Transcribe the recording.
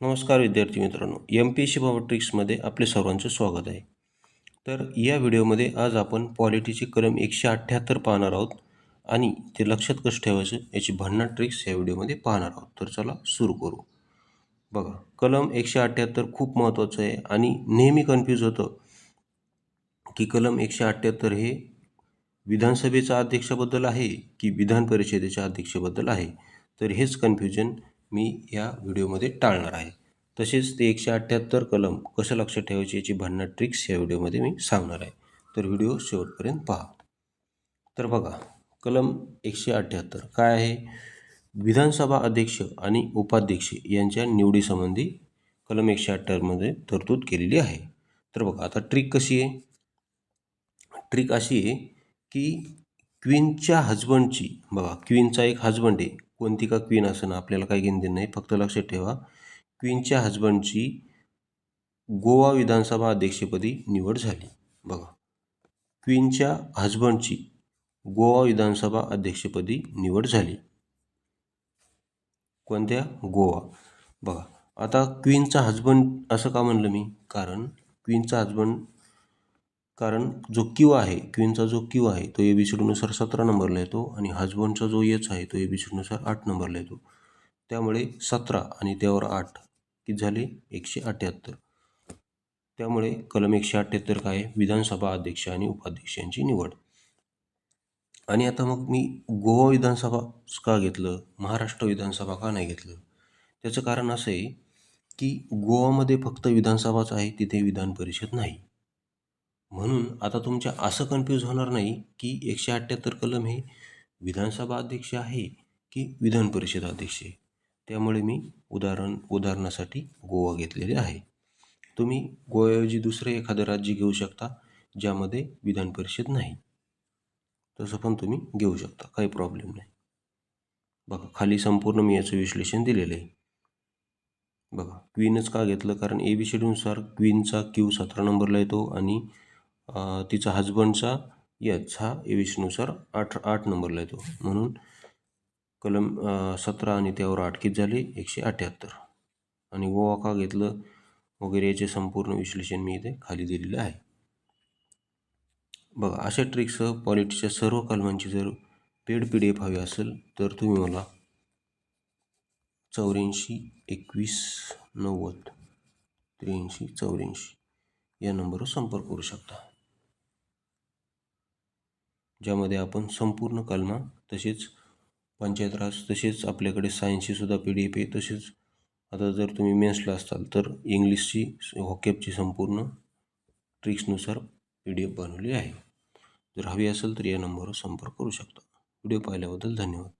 नमस्कार विद्यार्थी मित्रांनो एम पी एस सी ट्रिक्समध्ये आपले सर्वांचं स्वागत आहे. तर या व्हिडिओमध्ये आज आपण पॉलिटीचे कलम एकशे अठ्ठ्याहत्तर पाहणार आहोत आणि ते लक्षात कसं ठेवायचं याची भन्नाट ट्रिक्स या व्हिडिओमध्ये पाहणार आहोत. तर चला सुरू करू. बघा कलम एकशे अठ्ठ्याहत्तर खूप महत्त्वाचं आहे आणि नेहमी कन्फ्यूज होतं की कलम एकशे अठ्ठ्याहत्तर हे विधानसभेच्या अध्यक्षाबद्दल आहे की विधान परिषदेच्या अध्यक्षाबद्दल आहे. तर हेच कन्फ्युजन मी या व्हिडिओमध्ये टाळणार आहे. तसेच ते एकशे अठ्ठ्याहत्तर कलम कसं लक्षात ठेवायचे याची भन्नाट ट्रिक्स या व्हिडिओमध्ये मी सांगणार आहे. तर व्हिडिओ शेवटपर्यंत पहा. तर बघा कलम एकशे अठ्ठ्याहत्तर काय आहे? विधानसभा अध्यक्ष आणि उपाध्यक्ष यांच्या निवडीसंबंधी कलम एकशे अठ्ठ्याहत्तरमध्ये तरतूद केलेली आहे. तर बघा आता ट्रिक कशी आहे? ट्रिक अशी आहे की क्वीनच्या हजबंडची बघा क्वीनचा एक हजबंड आहे. कोणती का क्वीन असं आपल्याला काही घेणं नाही. फक्त लक्षात ठेवा क्वीनच्या हजबंडची गोवा विधानसभा अध्यक्षपदी निवड झाली. बघा क्वीनच्या हजबंडची गोवा विधानसभा अध्यक्षपदी निवड झाली. कोणत्या? गोवा. बघा आता क्वीनचा हजबंड असं का म्हणलं मी? कारण क्वीनचा हजबंड कारण जो क्यू आहे क्वीनचा जो क्यू आहे तो ए बी सी डीनुसार सतरा नंबरला येतो आणि हजबंडचा जो एच आहे तो ए बी सी डीनुसार आठ नंबरला येतो. त्यामुळे सतरा आणि त्यावर आठ किती झाले? एकशे अठ्ठ्याहत्तर त्यामुळे कलम एकशे अठ्ठ्याहत्तर काय आहे? विधानसभा अध्यक्ष आणि उपाध्यक्ष यांची निवड. आणि आता मग मी गोवा विधानसभा का घेतलं? महाराष्ट्र विधानसभा का नाही घेतलं? त्याचं कारण असं आहे की गोवामध्ये फक्त विधानसभाच आहे तिथे विधान परिषद नाही. म्हणून आता तुमच्या असं कन्फ्यूज होणार नाही की एकशे अठ्ठ्याहत्तर कलम हे विधानसभा अध्यक्ष आहे की विधान परिषद अध्यक्ष आहे. त्यामुळे मी उदाहरण उदाहरणासाठी गोवा घेतलेले आहे. तुम्ही गोव्याऐवजी दुसरे एखादं राज्य घेऊ शकता ज्यामध्ये विधान परिषद नाही. तसं पण तुम्ही घेऊ शकता काही प्रॉब्लेम नाही. बघा खाली संपूर्ण मी याचं विश्लेषण दिलेलं आहे. बघा क्वीनच का घेतलं? कारण ए बी शेड्यूलनुसार क्वीनचा क्यू सतरा नंबरला येतो आणि तिचा हजबंडचा यच हा ए आठ आठ नंबरला येतो. म्हणून कलम सतरा आणि त्यावर अटकीत झाली एकशे अठ्ठ्याहत्तर आणि गोवा का घेतलं वगैरे याचे संपूर्ण विश्लेषण मी इथे खाली दिलेलं आहे. बघा अशा ट्रिकसह पॉलिटीच्या सर्व कलमांची जर पेड पी डी एफ हवी असेल तर तुम्ही मला चौऱ्याऐंशी एकवीस नव्वद त्र्याऐंशी चौऱ्याऐंशी या नंबरवर संपर्क करू शकता. ज्यामध्ये आपण संपूर्ण कलमा तसेच पंचायत राज तसेच आपल्याकडे सायन्सचीसुद्धा पी डी एफ आहे. तसेच आता जर तुम्ही मेन्सला असाल तर इंग्लिशची हॉकेपची संपूर्ण ट्रिक्सनुसार पी डी एफ बनवली आहे. जर हवी असेल तर या नंबरवर संपर्क करू शकता. व्हिडिओ पाहिल्याबद्दल धन्यवाद.